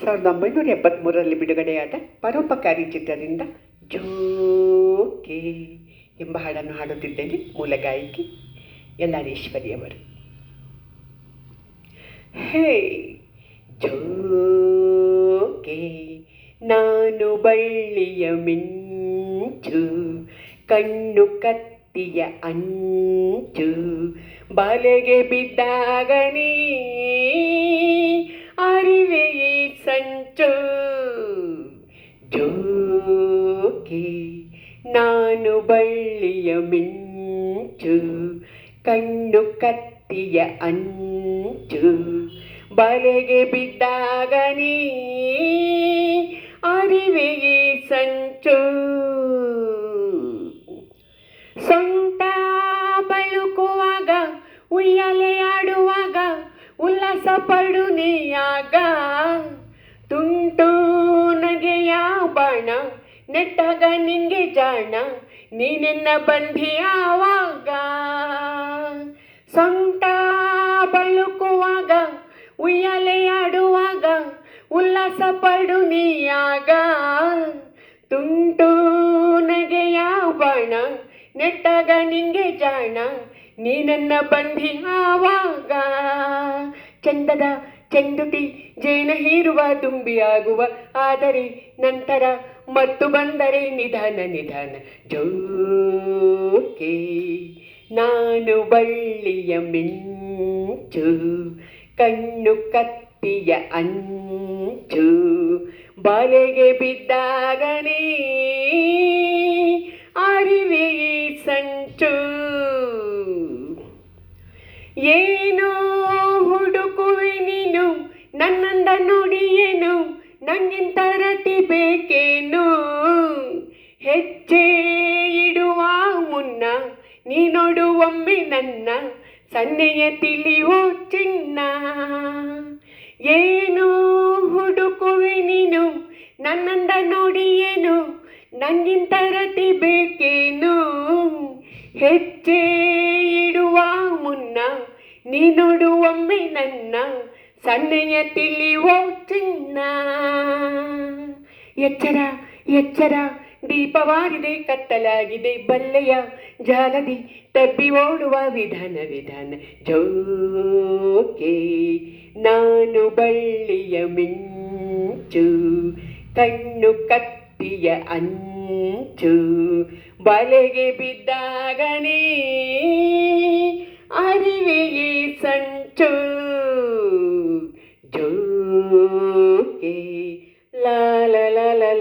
ಸಾವಿರದ ಒಂಬೈನೂರ ಎಪ್ಪತ್ತ್ಮೂರರಲ್ಲಿ ಬಿಡುಗಡೆಯಾದ ಪರೋಪಕಾರಿ ಚಿತ್ರದಿಂದ ಜೋಕೆ ಎಂಬ ಹಾಡನ್ನು ಹಾಡುತ್ತಿದ್ದೇನೆ ಮೂಲ ಗಾಯಕಿ ಯಲ್ಲಾರೇಶ್ವರಿಯವರು ಹೇ ಜೋಕೆ, ನಾನು ಬಳ್ಳಿಯ ಮಿಂಚು, ಕಣ್ಣು ಕತ್ತಿಯ ಅಂಚು, ಬಲೆಗೆ ಬಿದ್ದಾಗ ನೀ ಸಂಚು ಜೋಕೆ ನಾನು ಬಳ್ಳಿಯ ಮಿಂಚು ಕಣ್ಣು ಕತ್ತಿಯ ಅಂಚು ಬಲೆಗೆ ಬಿದ್ದಾಗ ನೀ ಅರಿವೆ ಈ ಸಂಚು ಸೊಂಟ ಬಳುಕುವಾಗ ಉಯ್ಯಲೆ ಆಡುವಾಗ ಉಲ್ಲಾಸ ಪಡು ನೆಟ್ಟಾಗ ನಿಂಗೆ ಜಾಣ, ನೀನೆನ್ನ ಬಂಧಿಯಾವಾಗ ಸೊಂಟ ಬಳುಕುವಾಗ ಉಯ್ಯಲೆಯಾಡುವಾಗ ಉಲ್ಲಾಸ ಪಡು ನೀಯಾಗ? ತುಂಟು ನಗೆಯ ಬಾಣ, ನೆಟ್ಟಾಗ ನಿಂಗೆ ಜಾಣ, ನೀನನ್ನ ಬಂಧಿಯಾವಾಗ ಚಂದದ ಚೆಂದುಟಿ ಜೇನ ಹೀರುವ ತುಂಬಿಯಾಗುವ. ಆದರೆ ನಂತರ ಮತ್ತು ಬಂದರೆ ನಿಧಾನ ನಿಧಾನ. ಜೋಕೆ ನಾನು ಬಳ್ಳಿಯ ಮಿಂಚು, ಕಣ್ಣು ಕತ್ತಿಯ ಅಂಚು. ಬಲೆಗೆ ಬಿದ್ದಾಗನೇ ಅರಿವೆ ಸಂಚು. ನೀನು ನನ್ನಂದ ನುಡಿಯೇನು ನಂಗಿಂತ ರತಿ ಬೇಕೇನು? ಹೆಜ್ಜೆ ಇಡುವ ಮುನ್ನ, ನೀ ನೋಡುವೊಮ್ಮೆ ನನ್ನ ಸನ್ನೆಯ ತಿಳಿಯೋ ಚಿನ್ನ. ಏನು ಹುಡುಕುವೆ ನೀನು? ನನ್ನಂದ ನೋಡಿಯೇನು ನಂಗಿಂತ ರತಿ ಬೇಕೇನು? ಹೆಜ್ಜೆ ಇಡುವ ಮುನ್ನ, ನೀ ನೋಡುವೊಮ್ಮೆ ನನ್ನ ಸನ್ನೆಯ ತಿಳಿವೋ ಚಿನ್ನ. ಎಚ್ಚರ ಎಚ್ಚರ, ದೀಪವಾಗಿದೆ, ಕತ್ತಲಾಗಿದೆ, ಬಲ್ಲೆಯ ಜಾಲದಿ ತಬ್ಬಿ ಓಡುವ ವಿಧಾನ ವಿಧಾನ. ಜೋಕೆ, ನಾನು ಬಳ್ಳಿಯ ಮಿಂಚು, ಕಣ್ಣು ಕತ್ತಿಯ ಅಂಚು. ಬಲೆಗೆ ಬಿದ್ದಾಗನೇ ಅರಿವೆಯೇ ಸಂಚು.